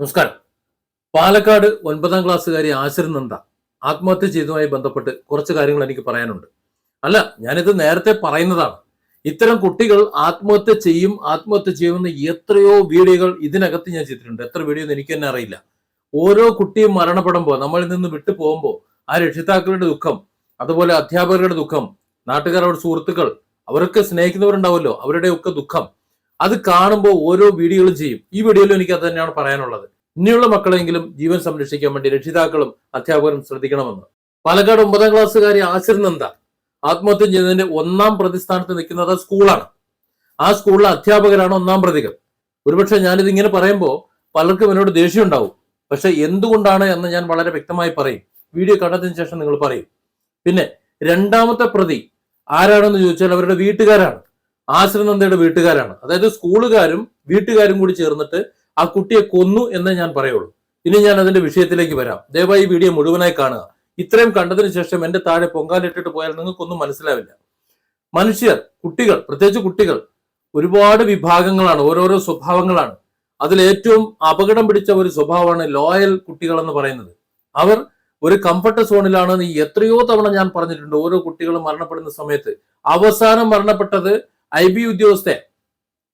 നമസ്കാരം. പാലക്കാട് ഒൻപതാം ക്ലാസ്സുകാരി ആശിർ നന്ദ ആത്മഹത്യ ചെയ്തതുമായി ബന്ധപ്പെട്ട് കുറച്ച് കാര്യങ്ങൾ എനിക്ക് പറയാനുണ്ട്. അല്ല ഞാനിത് നേരത്തെ പറയുന്നതാണ്. ഇത്തരം കുട്ടികൾ ആത്മഹത്യ ചെയ്യും ആത്മഹത്യ ചെയ്യുമെന്ന് എത്രയോ വീഡിയോകൾ ഇതിനകത്ത് ഞാൻ ചെയ്തിട്ടുണ്ട്. എത്ര വീഡിയോ എന്ന് എനിക്ക് തന്നെ അറിയില്ല. ഓരോ കുട്ടിയും മരണപ്പെടുമ്പോൾ നമ്മളിൽ നിന്ന് വിട്ടു പോകുമ്പോൾ ആ രക്ഷിതാക്കളുടെ ദുഃഖം അതുപോലെ അധ്യാപകരുടെ ദുഃഖം നാട്ടുകാരുടെ സുഹൃത്തുക്കൾ അവരൊക്കെ സ്നേഹിക്കുന്നവരുണ്ടാവുമല്ലോ അവരുടെയൊക്കെ ദുഃഖം. അത് കാണുമ്പോൾ ഓരോ വീഡിയോകളും ചെയ്യും. ഈ വീഡിയോയിലും എനിക്ക് അത് തന്നെയാണ് പറയാനുള്ളത്. ഇനിയുള്ള മക്കളെങ്കിലും ജീവൻ സംരക്ഷിക്കാൻ വേണ്ടി രക്ഷിതാക്കളും അധ്യാപകരും ശ്രദ്ധിക്കണമെന്ന്. പാലക്കാട് ഒമ്പതാം ക്ലാസ്സുകാരി ആശിർ നന്ദ ആത്മഹത്യ ചെയ്തതിന്റെ ഒന്നാം പ്രതിസ്ഥാനത്ത് നിൽക്കുന്നത് സ്കൂളാണ്. ആ സ്കൂളിലെ അധ്യാപകരാണ് ഒന്നാം പ്രതികൾ. ഒരുപക്ഷെ ഞാനിത് ഇങ്ങനെ പറയുമ്പോൾ പലർക്കും എന്നോട് ദേഷ്യം ഉണ്ടാവും. പക്ഷെ എന്തുകൊണ്ടാണ് എന്ന് ഞാൻ വളരെ വ്യക്തമായി പറയും. വീഡിയോ കണ്ടതിന് ശേഷം നിങ്ങൾ പറയും. പിന്നെ രണ്ടാമത്തെ പ്രതി ആരാണെന്ന് ചോദിച്ചാൽ അവരുടെ വീട്ടുകാരാണ്. ആശ്രനന്ദയുടെ വീട്ടുകാരാണ്. അതായത് സ്കൂളുകാരും വീട്ടുകാരും കൂടി ചേർന്നിട്ട് ആ കുട്ടിയെ കൊന്നു എന്നേ ഞാൻ പറയുള്ളൂ. ഇനി ഞാൻ അതിന്റെ വിഷയത്തിലേക്ക് വരാം. ദയവായി വീഡിയോ മുഴുവനായി കാണുക. ഇത്രയും കണ്ടതിന് ശേഷം എന്റെ താഴെ പൊങ്കാലിട്ടിട്ട് പോയാൽ നിങ്ങൾക്കൊന്നും മനസ്സിലാവില്ല. മനുഷ്യർ കുട്ടികൾ പ്രത്യേകിച്ച് കുട്ടികൾ ഒരുപാട് വിഭാഗങ്ങളാണ് ഓരോരോ സ്വഭാവങ്ങളാണ്. അതിൽ ഏറ്റവും അപകടം പിടിച്ച ഒരു സ്വഭാവമാണ് ലോയൽ കുട്ടികൾ എന്ന് പറയുന്നത്. അവർ ഒരു കംഫർട്ട് സോണിലാണ് എത്രയോ തവണ ഞാൻ പറഞ്ഞിട്ടുണ്ട് ഓരോ കുട്ടികളും മരണപ്പെടുന്ന സമയത്ത്. അവസാനം മരണപ്പെട്ടത് ഐ ബി ഉദ്യോഗസ്ഥൻ.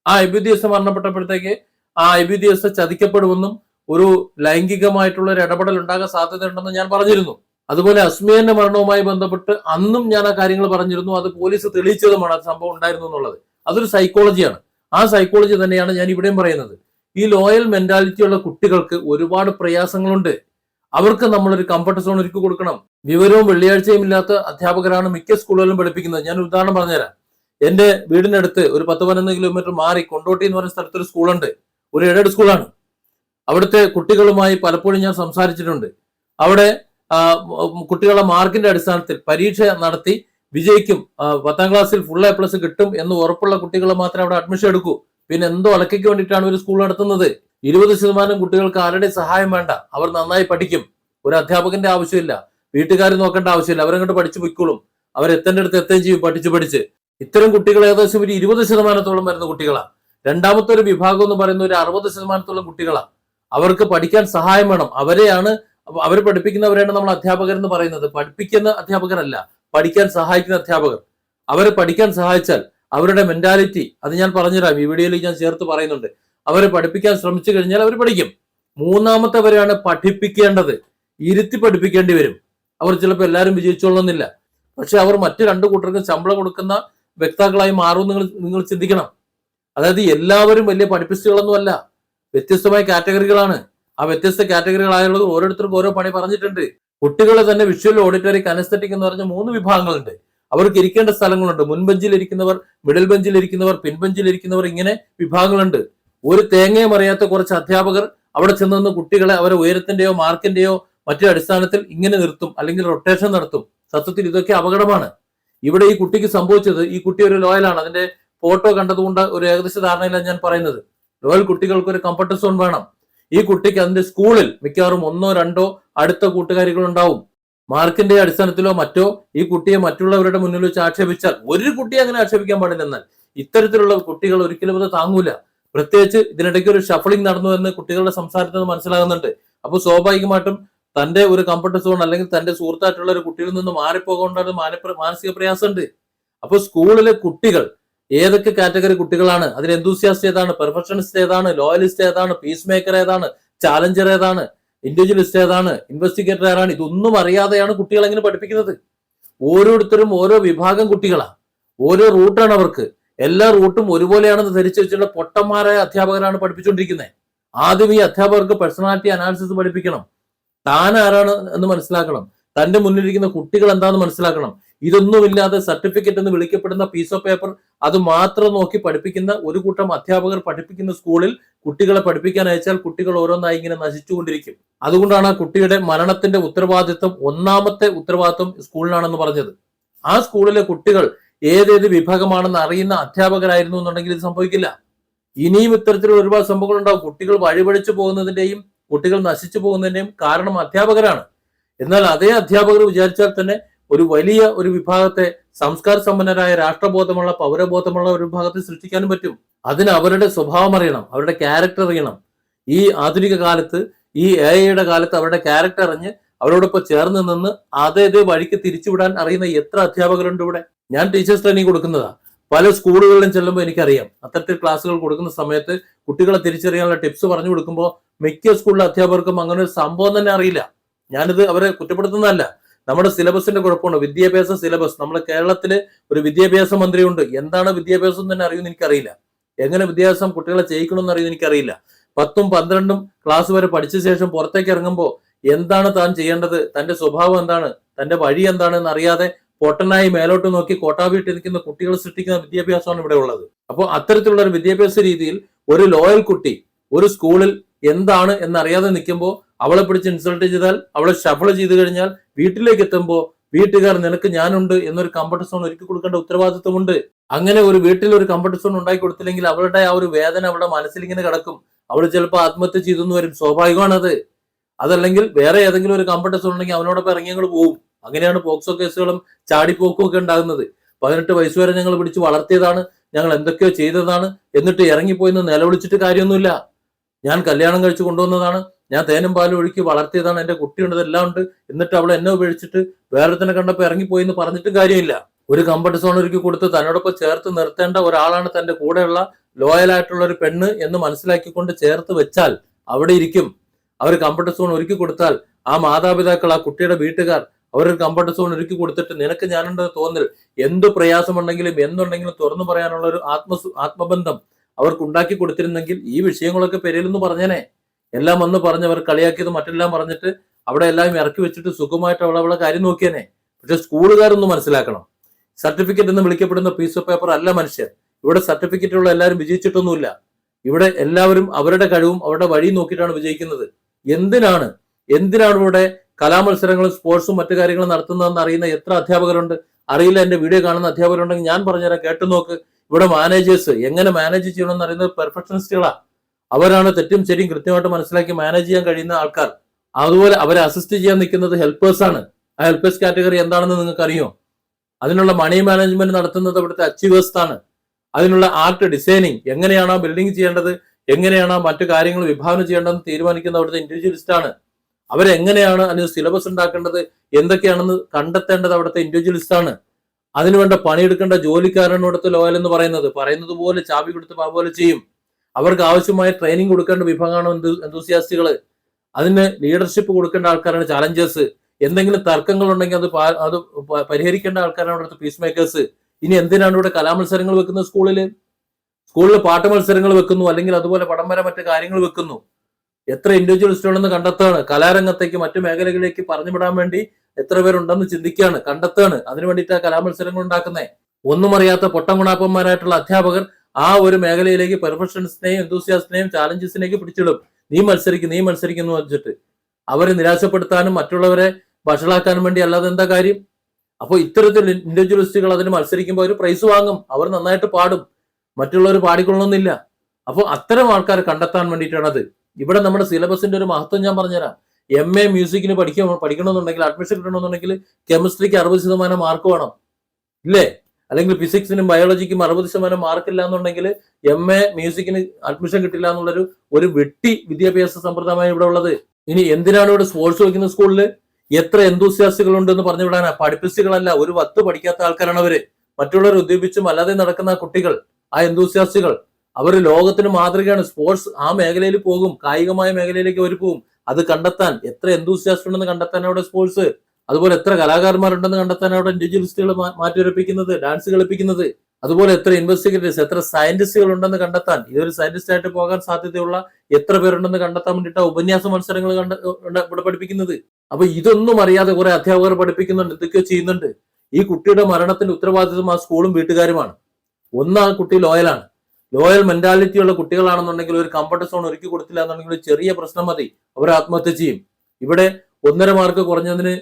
ആ ഐ ബി ഉദ്യോഗസ്ഥൻ മരണപ്പെട്ടപ്പോഴത്തേക്ക് ആ ഐ ബി ഉദ്യോഗസ്ഥ ചതിക്കപ്പെടുമെന്നും ഒരു ലൈംഗികമായിട്ടുള്ള ഒരു ഇടപെടൽ ഉണ്ടാകാൻ സാധ്യതയുണ്ടെന്ന് ഞാൻ പറഞ്ഞിരുന്നു. അതുപോലെ അസ്മിയന്റെ മരണവുമായി ബന്ധപ്പെട്ട് അന്നും ഞാൻ ആ കാര്യങ്ങൾ പറഞ്ഞിരുന്നു. അത് പോലീസ് തെളിയിച്ചതുമാണ്. അത് സംഭവം ഉണ്ടായിരുന്നു എന്നുള്ളത്. അതൊരു സൈക്കോളജിയാണ്. ആ സൈക്കോളജി തന്നെയാണ് ഞാൻ ഇവിടെയും പറയുന്നത്. ഈ ലോയൽ മെന്റാലിറ്റി ഉള്ള കുട്ടികൾക്ക് ഒരുപാട് പ്രയാസങ്ങളുണ്ട്. അവർക്ക് നമ്മളൊരു കംഫർട്ട് സോൺ ഒരുക്കി കൊടുക്കണം. വിവരവും വെള്ളിയാഴ്ചയും ഇല്ലാത്ത അധ്യാപകരാണ് മിക്ക സ്കൂളുകളിലും പഠിപ്പിക്കുന്നത്. ഞാൻ ഉദാഹരണം പറഞ്ഞുതരാം. എന്റെ വീടിനടുത്ത് ഒരു പത്ത് പതിനൊന്ന് കിലോമീറ്റർ മാറി കൊണ്ടോട്ടി എന്ന് പറയുന്ന സ്ഥലത്ത് ഒരു സ്കൂളുണ്ട്. ഒരു എയ്ഡഡ് സ്കൂളാണ്. അവിടുത്തെ കുട്ടികളുമായി പലപ്പോഴും ഞാൻ സംസാരിച്ചിട്ടുണ്ട്. അവിടെ കുട്ടികളുടെ മാർക്കിന്റെ അടിസ്ഥാനത്തിൽ പരീക്ഷ നടത്തി വിജയിക്കും. പത്താം ക്ലാസ്സിൽ ഫുൾ എ പ്ലസ് കിട്ടും എന്ന് ഉറപ്പുള്ള കുട്ടികൾ മാത്രം അവിടെ അഡ്മിഷൻ എടുക്കൂ. പിന്നെ എന്തോ അലക്കയ്ക്ക് വേണ്ടിയിട്ടാണ് ഒരു സ്കൂൾ നടത്തുന്നത്. ഇരുപത് ശതമാനം കുട്ടികൾക്ക് ആരുടെ സഹായം വേണ്ട. അവർ നന്നായി പഠിക്കും. ഒരു അധ്യാപകന്റെ ആവശ്യമില്ല. വീട്ടുകാർ നോക്കേണ്ട ആവശ്യമില്ല. അവരങ്ങോട്ട് പഠിച്ചു പൊയ്ക്കോളും. അവർ എത്തേണ്ട അടുത്ത് എത്തുകയും ചെയ്യും പഠിച്ചു പഠിച്ച്. ഇത്തരം കുട്ടികൾ ഏകദേശം ഒരു ഇരുപത് ശതമാനത്തോളം വരുന്ന കുട്ടികളാണ്. രണ്ടാമത്തെ ഒരു വിഭാഗം എന്ന് പറയുന്ന ഒരു അറുപത് ശതമാനത്തോളം കുട്ടികളാണ്. അവർക്ക് പഠിക്കാൻ സഹായം വേണം. അവരെയാണ് അവർ പഠിപ്പിക്കുന്നവരെയാണ് നമ്മൾ അധ്യാപകർ എന്ന് പറയുന്നത്. പഠിപ്പിക്കുന്ന അധ്യാപകരല്ല പഠിക്കാൻ സഹായിക്കുന്ന അധ്യാപകർ. അവരെ പഠിക്കാൻ സഹായിച്ചാൽ അവരുടെ മെന്റാലിറ്റി അത് ഞാൻ പറഞ്ഞുതരാം ഈ വീഡിയോയിൽ ഞാൻ ചേർത്ത് പറയുന്നുണ്ട്. അവരെ പഠിപ്പിക്കാൻ ശ്രമിച്ചു കഴിഞ്ഞാൽ അവർ പഠിക്കും. മൂന്നാമത്തെവരെയാണ് പഠിപ്പിക്കേണ്ടത്. ഇരുത്തി പഠിപ്പിക്കേണ്ടി വരും. അവർ ചിലപ്പോൾ എല്ലാവരും വിജയിച്ചോളണമെന്നില്ല. പക്ഷെ അവർ മറ്റു രണ്ട് കൂട്ടർക്കും ശമ്പളം കൊടുക്കുന്ന വ്യക്താക്കളായി മാറും നിങ്ങൾ നിങ്ങൾ ചിന്തിക്കണം. അതായത് എല്ലാവരും വലിയ പഠിപ്പിസ്റ്റുകളൊന്നുമല്ല. വ്യത്യസ്തമായ കാറ്റഗറികളാണ്. ആ വ്യത്യസ്ത കാറ്റഗറികളായുള്ളത് ഓരോരുത്തർക്കും ഓരോ പണി പറഞ്ഞിട്ടുണ്ട്. കുട്ടികളെ തന്നെ വിഷ്വൽ ഓഡിറ്ററി കനസ്തറ്റിക് എന്ന് പറഞ്ഞ മൂന്ന് വിഭാഗങ്ങളുണ്ട്. അവർക്ക് ഇരിക്കേണ്ട സ്ഥലങ്ങളുണ്ട്. മുൻബെഞ്ചിൽ ഇരിക്കുന്നവർ മിഡിൽ ബെഞ്ചിൽ ഇരിക്കുന്നവർ പിൻബെഞ്ചിൽ ഇരിക്കുന്നവർ ഇങ്ങനെ വിഭാഗങ്ങളുണ്ട്. ഒരു തേങ്ങയും അറിയാത്ത കുറച്ച് അധ്യാപകർ അവിടെ ചെന്ന് കുട്ടികളെ അവരെ ഉയരത്തിന്റെയോ മാർക്കിന്റെയോ മറ്റു അടിസ്ഥാനത്തിൽ ഇങ്ങനെ നിർത്തും. അല്ലെങ്കിൽ റൊട്ടേഷൻ നടത്തും. സത്യത്തിൽ ഇതൊക്കെ അപകടമാണ്. ഇവിടെ ഈ കുട്ടിക്ക് സംഭവിച്ചത് ഈ കുട്ടി ഒരു ലോയലാണ്. അതിന്റെ ഫോട്ടോ കണ്ടതുകൊണ്ട് ഒരു ഏകദേശ ധാരണയിലാണ് ഞാൻ പറയുന്നത്. ലോയൽ കുട്ടികൾക്ക് ഒരു കംഫർട്ട് സോൺ വേണം. ഈ കുട്ടിക്ക് അതിന്റെ സ്കൂളിൽ മിക്കവാറും ഒന്നോ രണ്ടോ അടുത്ത കൂട്ടുകാരികൾ ഉണ്ടാവും മാർക്കിന്റെ അടിസ്ഥാനത്തിലോ മറ്റോ ഈ കുട്ടിയെ മറ്റുള്ളവരുടെ മുന്നിൽ വെച്ച് ആക്ഷേപിച്ചാൽ ഒരു കുട്ടിയെ അങ്ങനെ ആക്ഷേപിക്കാൻ പാടില്ലെന്നാൽ ഇത്തരത്തിലുള്ള കുട്ടികൾ ഒരിക്കലും അത് താങ്ങൂല. പ്രത്യേകിച്ച് ഇതിനിടയ്ക്ക് ഒരു ഷഫളിംഗ് നടന്നു എന്ന് കുട്ടികളുടെ സംസാരത്തിൽ നിന്ന് മനസ്സിലാകുന്നുണ്ട്. അപ്പോൾ സ്വാഭാവികമായിട്ടും തന്റെ ഒരു കംഫർട്ട് സോൺ അല്ലെങ്കിൽ തന്റെ സുഹൃത്തായിട്ടുള്ള ഒരു കുട്ടിയിൽ നിന്ന് മാറിപ്പോകൊണ്ടത് മാനസിക പ്രയാസമുണ്ട്. അപ്പൊ സ്കൂളിലെ കുട്ടികൾ ഏതൊക്കെ കാറ്റഗറി കുട്ടികളാണ്? അതിൽ എന്തൂസിയാസ്റ്റ് ഏതാണ്? പെർഫെക്ഷനിസ്റ്റ് ഏതാണ്? ലോയലിസ്റ്റ് ഏതാണ്? പീസ് മേക്കർ ഏതാണ്? ചാലഞ്ചർ ഏതാണ്? ഇൻഡിവിജ്വലിസ്റ്റ് ഏതാണ്? ഇൻവെസ്റ്റിഗേറ്റർ ഏതാണ് ഇതൊന്നും അറിയാതെയാണ് കുട്ടികൾ എങ്ങനെ പഠിപ്പിക്കുന്നത്. ഓരോരുത്തരും ഓരോ വിഭാഗം കുട്ടികളാണ് ഓരോ റൂട്ടാണ് അവർക്ക്. എല്ലാ റൂട്ടും ഒരുപോലെയാണെന്ന് ധരിച്ചു വെച്ചിട്ടുള്ള പൊട്ടന്മാരായ അധ്യാപകരാണ് പഠിപ്പിച്ചുകൊണ്ടിരിക്കുന്നത് ആദ്യം ഈ അധ്യാപകർക്ക് പേഴ്സണാലിറ്റി അനാലിസിസ് പഠിപ്പിക്കണം. താൻ ആരാണ് എന്ന് മനസ്സിലാക്കണം. തന്റെ മുന്നിലിരിക്കുന്ന കുട്ടികൾ എന്താണെന്ന് മനസ്സിലാക്കണം. ഇതൊന്നുമില്ലാതെ സർട്ടിഫിക്കറ്റ് എന്ന് വിളിക്കപ്പെടുന്ന പീസ് ഓഫ് പേപ്പർ അത് മാത്രം നോക്കി പഠിപ്പിക്കുന്ന ഒരു കൂട്ടം അധ്യാപകർ പഠിപ്പിക്കുന്ന സ്കൂളിൽ കുട്ടികളെ പഠിപ്പിക്കാൻ അയച്ചാൽ കുട്ടികൾ ഓരോന്നായി ഇങ്ങനെ നശിച്ചുകൊണ്ടിരിക്കും. അതുകൊണ്ടാണ് ആ കുട്ടിയുടെ മരണത്തിന്റെ ഉത്തരവാദിത്വം ഒന്നാമത്തെ ഉത്തരവാദിത്വം സ്കൂളിനാണെന്ന് പറഞ്ഞത്. ആ സ്കൂളിലെ കുട്ടികൾ ഏതേത് വിഭാഗമാണെന്ന് അറിയുന്ന അധ്യാപകരായിരുന്നു എന്നുണ്ടെങ്കിൽ ഇത് സംഭവിക്കില്ല. ഇനിയും ഇത്തരത്തിലുള്ള ഒരുപാട് സംഭവങ്ങൾ ഉണ്ടാവും കുട്ടികൾ വഴിപഴിച്ചു പോകുന്നതിന്റെയും കുട്ടികൾ നശിച്ചു പോകുന്നതിന്റെയും കാരണം അധ്യാപകരാണ്. എന്നാൽ അതേ അധ്യാപകർ വിചാരിച്ചാൽ തന്നെ ഒരു വലിയ ഒരു വിഭാഗത്തെ സംസ്കാര സമ്പന്നരായ രാഷ്ട്രബോധമുള്ള പൗരബോധമുള്ള ഒരു വിഭാഗത്തെ സൃഷ്ടിക്കാനും പറ്റും. അതിന് അവരുടെ സ്വഭാവം അറിയണം അവരുടെ ക്യാരക്ടർ അറിയണം. ഈ ആധുനിക കാലത്ത് ഈ എ ഐയുടെ കാലത്ത് അവരുടെ ക്യാരക്ടർ അറിഞ്ഞ് അവരോടൊപ്പം ചേർന്ന് നിന്ന് അതേ വഴിക്ക് തിരിച്ചുവിടാൻ അറിയുന്ന എത്ര അധ്യാപകരുണ്ട് ഇവിടെ? ഞാൻ ടീച്ചേഴ്സ് ട്രെയിനിങ് കൊടുക്കുന്നതാ. പല സ്കൂളുകളിലും ചെല്ലുമ്പോൾ എനിക്കറിയാം. അത്തരത്തിൽ ക്ലാസ്സുകൾ കൊടുക്കുന്ന സമയത്ത് കുട്ടികളെ തിരിച്ചറിയാനുള്ള ടിപ്സ് പറഞ്ഞു കൊടുക്കുമ്പോൾ മിക്ക സ്കൂളിലെ അധ്യാപകർക്കും അങ്ങനെ ഒരു സംഭവം തന്നെ അറിയില്ല. ഞാനിത് അവരെ കുറ്റപ്പെടുത്തുന്നതല്ല. നമ്മുടെ സിലബസിന്റെ കുഴപ്പമാണ്. വിദ്യാഭ്യാസ സിലബസ്. നമ്മുടെ കേരളത്തിൽ ഒരു വിദ്യാഭ്യാസ മന്ത്രിയുണ്ട്. എന്താണ് വിദ്യാഭ്യാസം തന്നെ അറിയുമെന്ന് എനിക്കറിയില്ല. എങ്ങനെ വിദ്യാഭ്യാസം കുട്ടികളെ ചെയ്യിക്കണമെന്ന് അറിയുമെന്ന് എനിക്കറിയില്ല. പത്തും പന്ത്രണ്ടും ക്ലാസ് വരെ പഠിച്ച ശേഷം പുറത്തേക്ക് ഇറങ്ങുമ്പോൾ എന്താണ് താൻ ചെയ്യേണ്ടത്? തന്റെ സ്വഭാവം എന്താണ്? തന്റെ വഴി എന്താണെന്ന് അറിയാതെ പൊട്ടനായി മേലോട്ട് നോക്കി കോട്ടാവിട്ട് നിൽക്കുന്ന കുട്ടികൾ സൃഷ്ടിക്കുന്ന വിദ്യാഭ്യാസമാണ് ഇവിടെ ഉള്ളത്. അപ്പോൾ അത്തരത്തിലുള്ള ഒരു വിദ്യാഭ്യാസ രീതിയിൽ ഒരു ലോയൽ കുട്ടി ഒരു സ്കൂളിൽ എന്താണ് എന്നറിയാതെ നിൽക്കുമ്പോൾ അവളെ പിടിച്ച് ഇൻസൾട്ട് ചെയ്താൽ അവളെ ഷഫൾ ചെയ്ത് കഴിഞ്ഞാൽ വീട്ടിലേക്ക് എത്തുമ്പോൾ വീട്ടുകാർ നിനക്ക് ഞാനുണ്ട് എന്നൊരു കംഫർട്ട് സോൺ ഒരുക്കി കൊടുക്കേണ്ട ഉത്തരവാദിത്വമുണ്ട്. അങ്ങനെ ഒരു വീട്ടിൽ ഒരു കംഫർട്ട് സോൺ ഉണ്ടാക്കി കൊടുത്തില്ലെങ്കിൽ അവളുടെ ആ ഒരു വേദന അവളുടെ മനസ്സിൽ ഇങ്ങനെ കിടക്കും. അവൾ ചിലപ്പോൾ ആത്മഹത്യ ചെയ്തെന്ന് വരും. സ്വാഭാവികമാണത്. അതല്ലെങ്കിൽ വേറെ ഏതെങ്കിലും ഒരു കംഫർട്ട് സോൺ ഉണ്ടെങ്കിൽ അവനോടൊപ്പം ഇറങ്ങിയങ്ങൾ പോകും അങ്ങനെയാണ് പോക്സോ കേസുകളും ചാടിപ്പോക്കും ഒക്കെ ഉണ്ടാകുന്നത്. പതിനെട്ട് വയസ്സ് വരെ ഞങ്ങൾ പിടിച്ച് വളർത്തിയതാണ്. ഞങ്ങൾ എന്തൊക്കെയോ ചെയ്തതാണ്. എന്നിട്ട് ഇറങ്ങിപ്പോയിന്ന് നിലവിളിച്ചിട്ട് കാര്യമൊന്നുമില്ല. ഞാൻ കല്യാണം കഴിച്ച് കൊണ്ടുവന്നതാണ്. ഞാൻ തേനും പാലും ഒഴുക്കി വളർത്തിയതാണ്. എന്റെ കുട്ടിയുണ്ട് ഇതെല്ലാം ഉണ്ട്. എന്നിട്ട് അവളെ എന്നെ ഉപേക്ഷിച്ചിട്ട് വേറെ തന്നെ കണ്ടപ്പോൾ ഇറങ്ങിപ്പോയി എന്ന് പറഞ്ഞിട്ടും കാര്യമില്ല. ഒരു കംഫർട്ട് സോൺ ഒരുക്കി കൊടുത്ത് തന്നോടൊപ്പം ചേർത്ത് നിർത്തേണ്ട ഒരാളാണ് തന്റെ കൂടെയുള്ള ലോയൽ ആയിട്ടുള്ള ഒരു പെണ്ണ് എന്ന് മനസ്സിലാക്കിക്കൊണ്ട് ചേർത്ത് വെച്ചാൽ അവിടെ ഇരിക്കും. അവർ കംഫർട്ട് സോൺ ഒരുക്കി കൊടുത്താൽ ആ മാതാപിതാക്കൾ ആ കുട്ടിയുടെ വീട്ടുകാർ അവരൊരു കംഫർട്ട് സോൺ ഒരുക്കി കൊടുത്തിട്ട് നിനക്ക് ഞാനുണ്ടെന്ന് തോന്നൽ എന്ത് പ്രയാസമുണ്ടെങ്കിലും എന്തുണ്ടെങ്കിലും തുറന്നു പറയാനുള്ള ഒരു ആത്മ ആത്മബന്ധം അവർക്ക് ഉണ്ടാക്കി കൊടുത്തിരുന്നെങ്കിൽ ഈ വിഷയങ്ങളൊക്കെ പെരയിലെന്ന് പറഞ്ഞേനെ. എല്ലാം വന്ന് പറഞ്ഞ് അവർ കളിയാക്കിയത് മറ്റെല്ലാം പറഞ്ഞിട്ട് അവിടെ എല്ലാം ഇറക്കി വെച്ചിട്ട് സുഖമായിട്ട് അവളെ അവളെ കാര്യം നോക്കിയേനെ. പക്ഷെ സ്കൂളുകാരൊന്നും മനസ്സിലാക്കണം. സർട്ടിഫിക്കറ്റ് എന്ന് വിളിക്കപ്പെടുന്ന പീസ് ഓഫ് പേപ്പർ അല്ല മനുഷ്യർ ഇവിടെ സർട്ടിഫിക്കറ്റ് ഉള്ള എല്ലാവരും വിജയിച്ചിട്ടൊന്നുമില്ല. ഇവിടെ എല്ലാവരും അവരുടെ കഴിവും അവരുടെ വഴി നോക്കിയിട്ടാണ് വിജയിക്കുന്നത്. എന്തിനാണ്? എന്തിനാണ് ഇവിടെ കലാമത്സരങ്ങളും സ്പോർട്സും മറ്റു കാര്യങ്ങളും നടത്തുന്നതെന്ന് അറിയുന്ന എത്ര അധ്യാപകരുണ്ട്? അറിയില്ല എന്റെ വീഡിയോ കാണുന്ന അധ്യാപകരുണ്ടെങ്കിൽ ഞാൻ പറഞ്ഞുതരാം കേട്ടു നോക്ക്. ഇവിടെ മാനേജേഴ്സ് എങ്ങനെ മാനേജ് ചെയ്യണമെന്ന് അറിയുന്നത് പെർഫെക്ഷനിസ്റ്റുകളാ അവരാണ് തെറ്റും ശരിയും കൃത്യമായിട്ട് മനസ്സിലാക്കി മാനേജ് ചെയ്യാൻ കഴിയുന്ന ആൾക്കാർ. അതുപോലെ അവരെ അസിസ്റ്റ് ചെയ്യാൻ നിൽക്കുന്നത് ഹെൽപ്പേഴ്സ് ആണ്. ആ ഹെൽപ്പേഴ്സ് കാറ്റഗറി എന്താണെന്ന് നിങ്ങൾക്ക് അറിയോ അതിനുള്ള മണി മാനേജ്മെന്റ് നടത്തുന്നത് അവിടുത്തെ അച്ചീവേഴ്സ് ആണ് അതിനുള്ള ആർട്ട് ഡിസൈനിങ് എങ്ങനെയാണ് ബിൽഡിംഗ് ചെയ്യേണ്ടത്? എങ്ങനെയാണ് മറ്റു കാര്യങ്ങൾ വിഭാവനം ചെയ്യേണ്ടതെന്ന് തീരുമാനിക്കുന്ന അവിടുത്തെ ഇൻഡിവിജ്വലിസ്റ്റ് ആണ്. അവരെങ്ങനെയാണ് അതിന് സിലബസ് ഉണ്ടാക്കേണ്ടത്? എന്തൊക്കെയാണെന്ന് കണ്ടെത്തേണ്ടത് അവിടുത്തെ ഇൻഡിവിജ്വലിസ്റ്റ് ആണ്. അതിനുവേണ്ട പണിയെടുക്കേണ്ട ജോലിക്കാരാണ് ഇവിടുത്തെ ലോയൽ എന്ന് പറയുന്നത്. പറയുന്നത് പോലെ ചാവി കൊടുത്ത് പോലെ ചെയ്യും. അവർക്ക് ആവശ്യമായ ട്രെയിനിങ് കൊടുക്കേണ്ട വിഭാഗമാണ് എന്തുസിയാസ്റ്റുകൾ അതിന് ലീഡർഷിപ്പ് കൊടുക്കേണ്ട ആൾക്കാരാണ് ചാലഞ്ചേഴ്സ് എന്തെങ്കിലും തർക്കങ്ങൾ ഉണ്ടെങ്കിൽ അത് അത് പരിഹരിക്കേണ്ട ആൾക്കാരാണ് അവിടുത്തെ പീസ് മേക്കേഴ്സ് ഇനി എന്തിനാണ് ഇവിടെ കലാമത്സരങ്ങൾ വെക്കുന്നത് സ്കൂളിൽ സ്കൂളിൽ പാട്ട് മത്സരങ്ങൾ വെക്കുന്നു അല്ലെങ്കിൽ അതുപോലെ പടം വരെ മറ്റു കാര്യങ്ങൾ വെക്കുന്നു. എത്ര ഇൻഡിവിജ്വലിസ്റ്റ് ഉണ്ടെന്ന് കണ്ടെത്താണ് കലാരംഗത്തേക്ക് മറ്റു മേഖലകളിലേക്ക് പറഞ്ഞു വിടാൻ വേണ്ടി എത്ര പേരുണ്ടെന്ന് ചിന്തിക്കുകയാണ്. കണ്ടെത്താണ് അതിനു വേണ്ടിയിട്ടാണ് കലാമത്സരങ്ങൾ ഉണ്ടാക്കുന്നത്. ഒന്നും അറിയാത്ത പൊട്ടം ഗുണാപ്പന്മാരായിട്ടുള്ള അധ്യാപകർ ആ ഒരു മേഖലയിലേക്ക് പെർഫെക്ഷൻസിനെയും എന്തൂസിയാസിനെയും ചാലഞ്ചസിനെയും പിടിച്ചിടും. നീ മത്സരിക്കും നീ മത്സരിക്കുന്നു വെച്ചിട്ട്. അവരെ നിരാശപ്പെടുത്താനും മറ്റുള്ളവരെ വഷളാക്കാനും വേണ്ടി അല്ലാതെ എന്താ കാര്യം? അപ്പോൾ ഇത്തരത്തിൽ ഇൻഡിവിജ്വലിസ്റ്റുകൾ അതിന് മത്സരിക്കുമ്പോൾ അവർ പ്രൈസ് വാങ്ങും. അവർ നന്നായിട്ട് പാടും. മറ്റുള്ളവർ പാടിക്കൊള്ളണമെന്നില്ല. അപ്പോൾ അത്തരം ആൾക്കാർ കണ്ടെത്താൻ വേണ്ടിയിട്ടാണ് അത് ഇവിടെ നമ്മുടെ സിലബസിന്റെ ഒരു മഹത്വം ഞാൻ പറഞ്ഞുതരാം. എം എ മ്യൂസിക്കിന് പഠിക്കണം പഠിക്കണമെന്നുണ്ടെങ്കിൽ അഡ്മിഷൻ കിട്ടണമെന്നുണ്ടെങ്കിൽ കെമിസ്ട്രിക്ക് അറുപത് ശതമാനം മാർക്ക് വേണം. ഇല്ലേ? അല്ലെങ്കിൽ ഫിസിക്സിനും ബയോളജിക്കും അറുപത് ശതമാനം മാർക്ക് ഇല്ല എന്നുണ്ടെങ്കിൽ എം എ മ്യൂസിക്കിന് അഡ്മിഷൻ കിട്ടില്ല എന്നുള്ളൊരു ഒരു വെട്ടി വിദ്യാഭ്യാസ സമ്പ്രദായമാണ് ഇവിടെ ഉള്ളത്. ഇനി എന്തിനാണ് ഇവിടെ സ്പോർട്സ് വയ്ക്കുന്ന സ്കൂളിൽ എത്ര എന്തുസിയാസ്റ്റുകൾ എന്ന് പറഞ്ഞു വിടാനാ. പഠിപ്പിസ്റ്റുകളല്ല ഒരു വത്ത് പഠിക്കാത്ത ആൾക്കാരാണ് അവർ. മറ്റുള്ളവരെ ഉദ്ദേശിച്ചും അല്ലാതെ നടക്കുന്ന കുട്ടികൾ ആ എന്തുസിയാസ്റ്റുകൾ അവർ ലോകത്തിന് മാതൃകയാണ്. സ്പോർട്സ് ആ മേഖലയിൽ പോകും. കായികമായ മേഖലയിലേക്ക് അവർ പോകും. അത് കണ്ടെത്താൻ എത്ര എന്തൂസിയാസ്റ്റ് ഉണ്ടെന്ന് കണ്ടെത്താൻ അവിടെ സ്പോർട്സ് അതുപോലെ എത്ര കലാകാരന്മാരുണ്ടെന്ന് കണ്ടെത്താൻ അവിടെ ഇൻഡിവിജ്വലിസ്റ്റുകൾ മാറ്റിയുറപ്പിക്കുന്നത് ഡാൻസ് കളിപ്പിക്കുന്നത്. അതുപോലെ എത്ര ഇൻവെസ്റ്റിഗേറ്റേഴ്സ് എത്ര സയന്റിസ്റ്റുകൾ ഉണ്ടെന്ന് കണ്ടെത്താൻ. ഇതൊരു സയന്റിസ്റ്റ് ആയിട്ട് പോകാൻ സാധ്യതയുള്ള എത്ര പേരുണ്ടെന്ന് കണ്ടെത്താൻ വേണ്ടിയിട്ട് ഉപന്യാസ മത്സരങ്ങൾ കണ്ട ഇവിടെ പഠിപ്പിക്കുന്നത്. അപ്പൊ ഇതൊന്നും അറിയാതെ കുറെ അധ്യാപകർ പഠിപ്പിക്കുന്നുണ്ട് എന്തൊക്കെയോ ചെയ്യുന്നുണ്ട്. ഈ കുട്ടിയുടെ മരണത്തിന്റെ ഉത്തരവാദിത്വം ആ സ്കൂളും വീട്ടുകാരുമാണ്. ഒന്ന് ആ കുട്ടി ലോയലാണ് ലോയൽ മെന്റാലിറ്റി ഉള്ള കുട്ടികളാണെന്നുണ്ടെങ്കിൽ ഒരു കംഫർട്ട് സോൺ ഒരുക്കി കൊടുത്തില്ല എന്നുണ്ടെങ്കിൽ ചെറിയ പ്രശ്നം മതി. അവർ ആത്മഹത്യ ചെയ്യും. ഇവിടെ ഒന്നര മാർക്ക് കുറഞ്ഞതിന്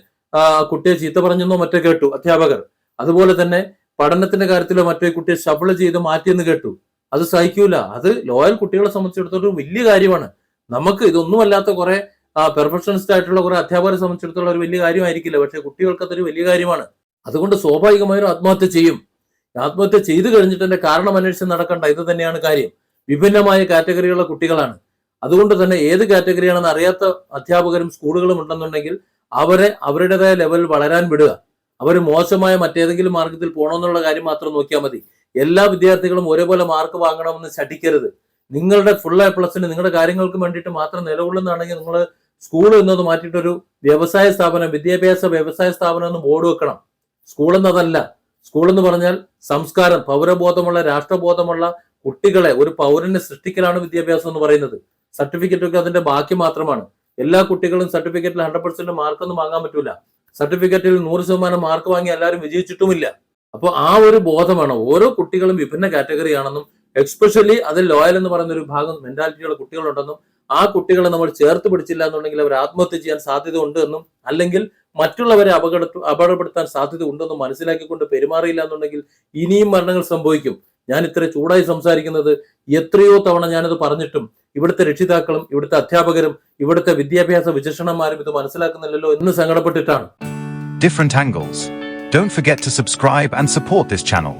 കുട്ടിയെ ചീത്ത പറഞ്ഞെന്നോ മറ്റേ കേട്ടു അധ്യാപകർ. അതുപോലെ തന്നെ പഠനത്തിന്റെ കാര്യത്തിലോ മറ്റേ കുട്ടിയെ ഷബിൾ ചെയ്ത് മാറ്റിയെന്ന് കേട്ടു. അത് സഹിക്കൂല. അത് ലോയൽ കുട്ടികളെ സംബന്ധിച്ചിടത്തോളം വലിയ കാര്യമാണ്. നമുക്ക് ഇതൊന്നുമല്ലാത്ത കുറെ പെർഫെക്ഷനിസ്റ്റ് ആയിട്ടുള്ള കുറെ അധ്യാപകരെ സംബന്ധിച്ചിടത്തോളം ഒരു വലിയ കാര്യമായിരിക്കില്ല. പക്ഷെ കുട്ടികൾക്ക് അതൊരു വലിയ കാര്യമാണ്. അതുകൊണ്ട് സ്വാഭാവികമായും ആത്മഹത്യ ചെയ്യും. ആത്മഹത്യ ചെയ്തു കഴിഞ്ഞിട്ട് എന്റെ കാരണം അന്വേഷിച്ച് നടക്കണ്ട. ഇത് തന്നെയാണ് കാര്യം. വിഭിന്നമായ കാറ്റഗറിയുള്ള കുട്ടികളാണ്. അതുകൊണ്ട് തന്നെ ഏത് കാറ്റഗറിയാണെന്ന് അറിയാത്ത അധ്യാപകരും സ്കൂളുകളും ഉണ്ടെന്നുണ്ടെങ്കിൽ അവരെ അവരുടേതായ ലെവൽ വളരാൻ വിടുക. അവർ മോശമായ മറ്റേതെങ്കിലും മാർഗത്തിൽ പോകണമെന്നുള്ള കാര്യം മാത്രം നോക്കിയാൽ മതി. എല്ലാ വിദ്യാർത്ഥികളും ഒരേപോലെ മാർക്ക് വാങ്ങണമെന്ന് ശഠിക്കരുത്. നിങ്ങളുടെ ഫുൾ എ പ്ലസിന് നിങ്ങളുടെ കാര്യങ്ങൾക്ക് വേണ്ടിയിട്ട് മാത്രം നിലകൊള്ളുന്നതാണെങ്കിൽ നിങ്ങൾ സ്കൂൾ എന്നത് മാറ്റിയിട്ടൊരു വ്യവസായ സ്ഥാപനം വിദ്യാഭ്യാസ വ്യവസായ സ്ഥാപനം എന്ന് ബോർഡ് വെക്കണം. സ്കൂൾ എന്നതല്ല. സ്കൂൾ എന്ന് പറഞ്ഞാൽ സംസ്കാരം പൗരബോധമുള്ള രാഷ്ട്രബോധമുള്ള കുട്ടികളെ ഒരു പൗരനെ സൃഷ്ടിക്കലാണ് വിദ്യാഭ്യാസം എന്ന് പറയുന്നത്. സർട്ടിഫിക്കറ്റ് ഒക്കെ അതിന്റെ ബാക്കി മാത്രമാണ്. എല്ലാ കുട്ടികളും സർട്ടിഫിക്കറ്റിൽ ഹൺഡ്രഡ് പെർസെന്റ് മാർക്കൊന്നും വാങ്ങാൻ പറ്റൂല. സർട്ടിഫിക്കറ്റിൽ നൂറ് ശതമാനം മാർക്ക് വാങ്ങി എല്ലാവരും വിജയിച്ചിട്ടുമില്ല. അപ്പോൾ ആ ഒരു ബോധമാണ് ഓരോ കുട്ടികളും വിഭിന്ന കാറ്റഗറിയാണെന്നും എക്സ്പെഷ്യലി അതിൽ ലോയൽ എന്ന് പറയുന്ന ഒരു ഭാഗം മെന്റാലിറ്റിയുള്ള കുട്ടികളുണ്ടെന്നും ആ കുട്ടികളെ നമ്മൾ ചേർത്ത് പിടിച്ചില്ല എന്നുണ്ടെങ്കിൽ അവർ ആത്മഹത്യ ചെയ്യാൻ സാധ്യത ഉണ്ട് എന്നും അല്ലെങ്കിൽ മറ്റുള്ളവരെ അപകട അപകടപ്പെടുത്താൻ സാധ്യത ഉണ്ടെന്ന് മനസ്സിലാക്കിക്കൊണ്ട് പെരുമാറിയില്ല എന്നുണ്ടെങ്കിൽ ഇനിയും മരണങ്ങൾ സംഭവിക്കും ഞാൻ ഇത്ര ചൂടായി സംസാരിക്കുന്നത് എത്രയോ തവണ ഞാനത് പറഞ്ഞിട്ടും ഇവിടുത്തെ രക്ഷിതാക്കളും ഇവിടുത്തെ അധ്യാപകരും ഇവിടുത്തെ വിദ്യാഭ്യാസ വിചക്ഷണന്മാരും ഇത് മനസ്സിലാക്കുന്നില്ലല്ലോ എന്ന് സങ്കടപ്പെട്ടിട്ടാണ് different angles. Don't forget to subscribe and support this channel.